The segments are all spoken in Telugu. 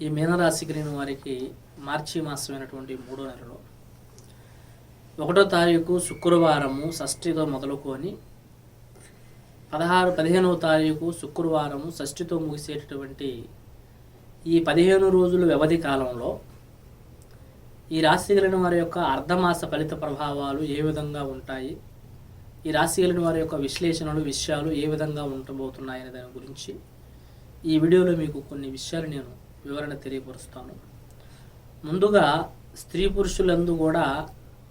ఈ మీనరాశి గ్రీన్ వారికి మార్చి మాసమైనటువంటి మూడో నెలలో ఒకటో తారీఖు శుక్రవారము షష్ఠితో మొదలుకొని పదహారు పదిహేనవ తారీఖు శుక్రవారము షష్ఠితో ముగిసేటటువంటి ఈ పదిహేను రోజుల వ్యవధి కాలంలో ఈ రాశి కలిగిన వారి యొక్క అర్ధమాస ఫలిత ప్రభావాలు ఏ విధంగా ఉంటాయి? ఈ రాశి కలిగిన వారి యొక్క విశ్లేషణలు విషయాలు ఏ విధంగా ఉండబోతున్నాయనే దాని గురించి ఈ వీడియోలో మీకు కొన్ని విషయాలు నేను వివరణ తెలియపరుస్తాను. ముందుగా స్త్రీ పురుషులందు కూడా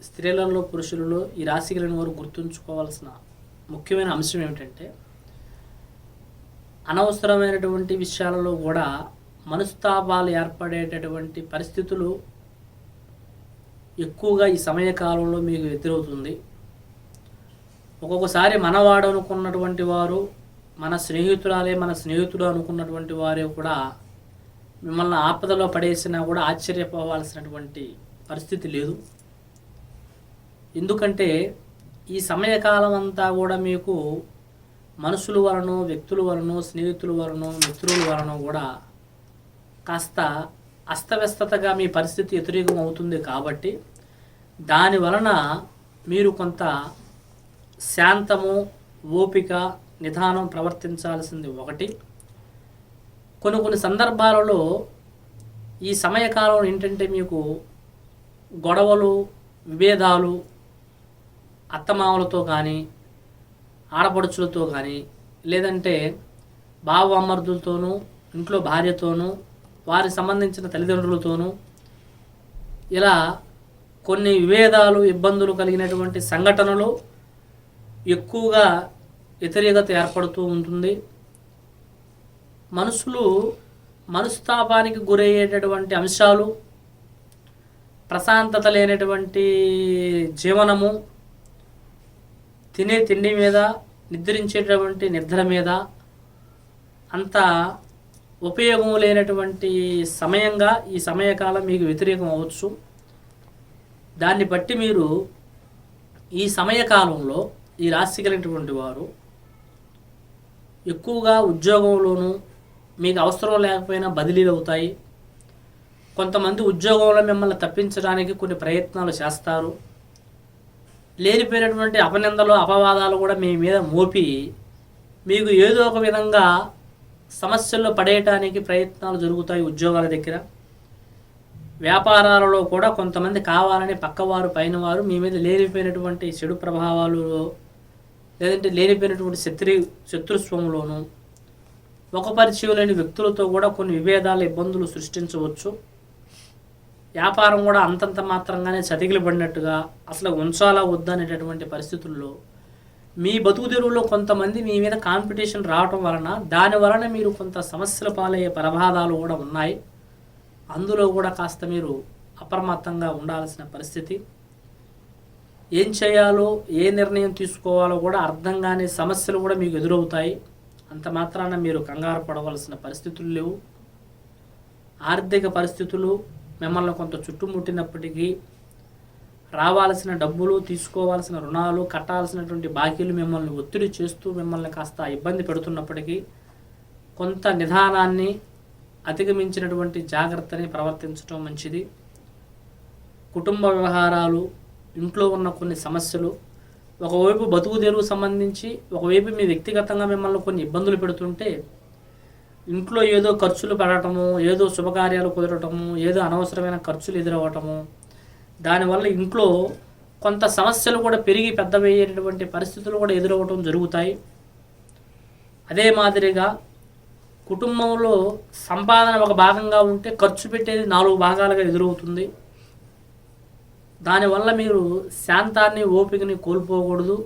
స్త్రీలలో పురుషులలో ఈ రాశి కలిగిన వారు గుర్తుంచుకోవాల్సిన ముఖ్యమైన అంశం ఏమిటంటే అనవసరమైనటువంటి విషయాలలో కూడా మనస్తాపాలు ఏర్పడేటటువంటి పరిస్థితులు ఎక్కువగా ఈ సమయకాలంలో మీకు ఎదురవుతుంది. ఒక్కొక్కసారి మనవాడు అనుకున్నటువంటి వారు మన స్నేహితురాలే మన స్నేహితుడు అనుకున్నటువంటి వారే కూడా మిమ్మల్ని ఆపదలో పడేసినా కూడా ఆశ్చర్యపోవాల్సినటువంటి పరిస్థితి లేదు. ఎందుకంటే ఈ సమయకాలం అంతా కూడా మీకు మనుషుల వలన వ్యక్తుల వలన స్నేహితుల వలన మిత్రుల వలన కూడా కాస్త అస్తవ్యస్తతగా మీ పరిస్థితి వ్యతిరేకం అవుతుంది కాబట్టి దాని వలన మీరు కొంత శాంతము ఓపిక నిదానం ప్రవర్తించాల్సింది ఒకటి. కొన్ని కొన్ని సందర్భాలలో ఈ సమయకాలం ఏంటంటే మీకు గొడవలు విభేదాలు అత్తమామలతో కానీ ఆడపడుచులతో కానీ లేదంటే బావ అమ్మర్దులతోనూ ఇంట్లో భార్యతోనూ వారికి సంబంధించిన తల్లిదండ్రులతోనూ ఇలా కొన్ని విభేదాలు ఇబ్బందులు కలిగినటువంటి సంఘటనలు ఎక్కువగా వ్యతిరేకత ఏర్పడుతూ ఉంటుంది. మనసులు మనస్తాపానికి గురయ్యేటటువంటి అంశాలు ప్రశాంతత లేనటువంటి జీవనము తినే తిండి మీద నిద్రించేటటువంటి నిద్ర మీద అంత ఉపయోగం లేనటువంటి సమయంగా ఈ సమయకాలం మీకు వ్యతిరేకం అవ్వచ్చు. దాన్ని బట్టి మీరు ఈ సమయకాలంలో ఈ రాశి కలిగినటువంటి వారు ఎక్కువగా ఉద్యోగంలోనూ మీకు అవసరం లేకపోయినా బదిలీలు అవుతాయి. కొంతమంది ఉద్యోగంలో మిమ్మల్ని తప్పించడానికి కొన్ని ప్రయత్నాలు చేస్తారు. లేనిపోయినటువంటి అపనిందలు అపవాదాలు కూడా మీ మీద మోపి మీకు ఏదో ఒక విధంగా సమస్యల్లో పడేయటానికి ప్రయత్నాలు జరుగుతాయి ఉద్యోగాల దగ్గర. వ్యాపారాలలో కూడా కొంతమంది కావాలని పక్కవారు పైన వారు మీ మీద లేనిపోయినటువంటి చెడు ప్రభావాలు లేదంటే లేనిపోయినటువంటి శత్రు శత్రుత్వంలోనూ ఒక పరిచయం లేని వ్యక్తులతో కూడా కొన్ని విభేదాల ఇబ్బందులు సృష్టించవచ్చు. వ్యాపారం కూడా అంతంత మాత్రంగానే చతికిలు పడినట్టుగా అసలు ఉంచాలా వద్దనేటటువంటి పరిస్థితుల్లో మీ బతుకు తెరువులో కొంతమంది మీ మీద కాంపిటీషన్ రావటం వలన దాని వలన మీరు కొంత సమస్యల పాలయ్యే ప్రమాదాలు కూడా ఉన్నాయి. అందులో కూడా కాస్త మీరు అప్రమత్తంగా ఉండాల్సిన పరిస్థితి. ఏం చేయాలో ఏ నిర్ణయం తీసుకోవాలో కూడా అర్థం కాని సమస్యలు కూడా మీకు ఎదురవుతాయి. అంత మాత్రాన మీరు కంగారు పడవలసిన పరిస్థితులు లేవు. ఆర్థిక పరిస్థితులు మిమ్మల్ని కొంత చుట్టుముట్టినప్పటికీ రావాల్సిన డబ్బులు తీసుకోవాల్సిన రుణాలు కట్టాల్సినటువంటి బాకీలు మిమ్మల్ని ఒత్తిడి చేస్తూ మిమ్మల్ని కాస్త ఇబ్బంది పెడుతున్నప్పటికీ కొంత నిదానాన్ని అధిగమించినటువంటి జాగ్రత్తని ప్రవర్తించడం మంచిది. కుటుంబ వ్యవహారాలు ఇంట్లో ఉన్న కొన్ని సమస్యలు ఒకవైపు బతుకు తెరువు సంబంధించి ఒకవైపు మీ వ్యక్తిగతంగా మిమ్మల్ని కొన్ని ఇబ్బందులు పెడుతుంటే ఇంట్లో ఏదో ఖర్చులు పెరగటము ఏదో శుభకార్యాలు కుదరటము ఏదో అనవసరమైన ఖర్చులు ఎదురవ్వటము దానివల్ల ఇంట్లో కొంత సమస్యలు కూడా పెరిగి పెద్దవయ్యేటటువంటి పరిస్థితులు కూడా ఎదురవ్వటం జరుగుతాయి. అదే మాదిరిగా కుటుంబంలో సంపాదన ఒక భాగంగా ఉంటే ఖర్చు పెట్టేది నాలుగు భాగాలుగా ఎదురవుతుంది. దానివల్ల మీరు శాంతాన్ని ఓపికని కోల్పోకూడదు.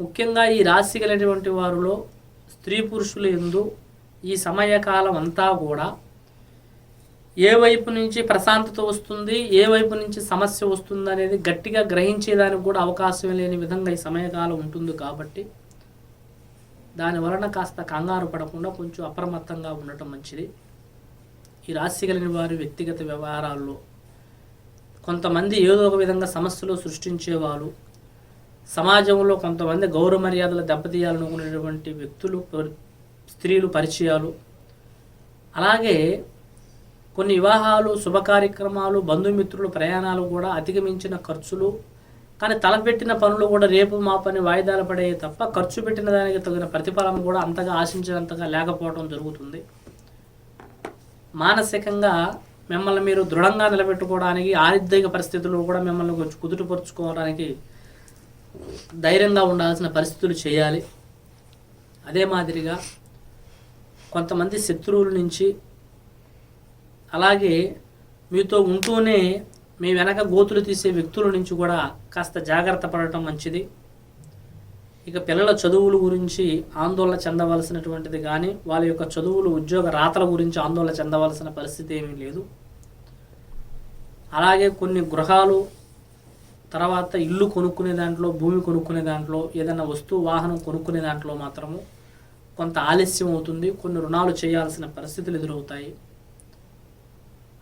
ముఖ్యంగా ఈ రాశి కలిగినటువంటి వారిలో స్త్రీ పురుషులు ఎందు ఈ సమయకాలం అంతా కూడా ఏ వైపు నుంచి ప్రశాంతత వస్తుంది ఏ వైపు నుంచి సమస్య వస్తుంది అనేది గట్టిగా గ్రహించేదానికి కూడా అవకాశం లేని విధంగా ఈ సమయకాలం ఉంటుంది కాబట్టి దాని వలన కాస్త కంగారు పడకుండా కొంచెం అప్రమత్తంగా ఉండటం మంచిది. ఈ రాశి కలిగిన వారి వ్యక్తిగత వ్యవహారాల్లో కొంతమంది ఏదో ఒక విధంగా సమస్యలు సృష్టించేవారు. సమాజంలో కొంతమంది గౌరవ మర్యాదలు దెబ్బతీయాలనుకునేటువంటి వ్యక్తులు స్త్రీలు పరిచయాలు. అలాగే కొన్ని వివాహాలు శుభ కార్యక్రమాలు బంధుమిత్రులు ప్రయాణాలు కూడా అధిగమించిన ఖర్చులు కానీ తలపెట్టిన పనులు కూడా రేపు మా పని వాయిదాలు పడేవి తప్ప ఖర్చు పెట్టిన దానికి తగిన ప్రతిఫలం కూడా అంతగా ఆశించినంతగా లేకపోవడం జరుగుతుంది. మానసికంగా మిమ్మల్ని మీరు దృఢంగా నిలబెట్టుకోవడానికి ఆర్థిక పరిస్థితులు కూడా మిమ్మల్ని కొంచెం కుదుటపరుచుకోవడానికి ధైర్యంగా ఉండాల్సిన పరిస్థితులు చేయాలి. అదే మాదిరిగా కొంతమంది శత్రువుల నుంచి అలాగే మీతో ఉంటూనే మీ వెనక గోతులు తీసే వ్యక్తుల నుంచి కూడా కాస్త జాగ్రత్త పడటం మంచిది. ఇక పిల్లల చదువుల గురించి ఆందోళన చెందవలసినటువంటిది కానీ వాళ్ళ యొక్క చదువులు ఉద్యోగ రాతల గురించి ఆందోళన చెందవలసిన పరిస్థితి ఏమీ లేదు. అలాగే కొన్ని గృహాలు తర్వాత ఇల్లు కొనుక్కునే దాంట్లో భూమి కొనుక్కునే దాంట్లో ఏదైనా వస్తువు వాహనం కొనుక్కునే దాంట్లో మాత్రము కొంత ఆలస్యం అవుతుంది కొన్ని రుణాలు చేయాల్సిన పరిస్థితులు ఎదురవుతాయి.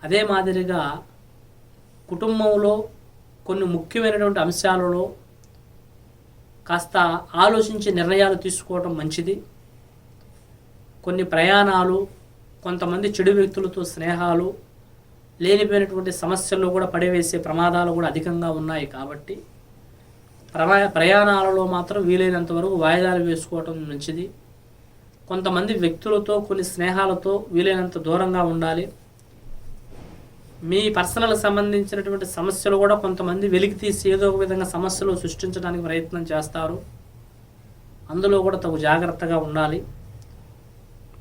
అదే మాదిరిగా కుటుంబంలో కొన్ని ముఖ్యమైనటువంటి అంశాలలో కాస్త ఆలోచించి నిర్ణయాలు తీసుకోవడం మంచిది. కొన్ని ప్రయాణాలు కొంతమంది చెడు వ్యక్తులతో స్నేహాలు లేనిపోయినటువంటి సమస్యల్లో కూడా పడివేసే ప్రమాదాలు కూడా అధికంగా ఉన్నాయి కాబట్టి ప్రమా ప్రయాణాలలో మాత్రం వీలైనంత వరకు వాయిదాలు వేసుకోవటం మంచిది. కొంతమంది వ్యక్తులతో కొన్ని స్నేహాలతో వీలైనంత దూరంగా ఉండాలి. మీ పర్సనల్ సంబంధించినటువంటి సమస్యలు కూడా కొంతమంది వెలికి తీసి ఏదో ఒక విధంగా సమస్యలు సృష్టించడానికి ప్రయత్నం చేస్తారు. అందులో కూడా తగు జాగ్రత్తగా ఉండాలి.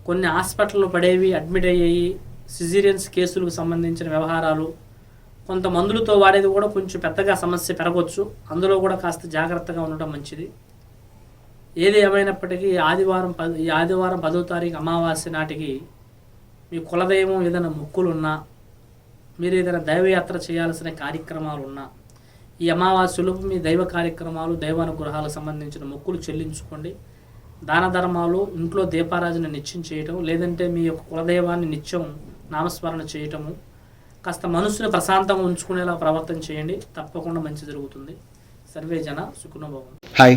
కొన్ని హాస్పిటల్లో పడేవి అడ్మిట్ అయ్యేవి సిజీరియన్స్ కేసులకు సంబంధించిన వ్యవహారాలు కొంత మందులతో వాడేది కూడా కొంచెం పెద్దగా సమస్య పెరగవచ్చు అందులో కూడా కాస్త జాగ్రత్తగా ఉండటం మంచిది. ఏది ఏమైనప్పటికీ ఆదివారం పది ఈ ఆదివారం పదో తారీఖు అమావాస్య నాటికి మీ కులదైవం ఏదైనా మొక్కులున్నా మీరు ఏదైనా దైవయాత్ర చేయాల్సిన కార్యక్రమాలు ఉన్నా ఈ అమావాస్యలు మీ దైవ కార్యక్రమాలు దైవానుగ్రహాలకు సంబంధించిన మొక్కులు చెల్లించుకోండి. దాన ధర్మాలు ఇంట్లో దీపారాజన నిత్యం చేయటం లేదంటే మీ యొక్క కులదైవాన్ని నిత్యం నామస్మరణ చేయటము కాస్త మనసుని ప్రశాంతంగా ఉంచుకునేలా ప్రవర్తన చేయండి. తప్పకుండా మంచి జరుగుతుంది. సర్వే జన సుఖనుభవం హాయ్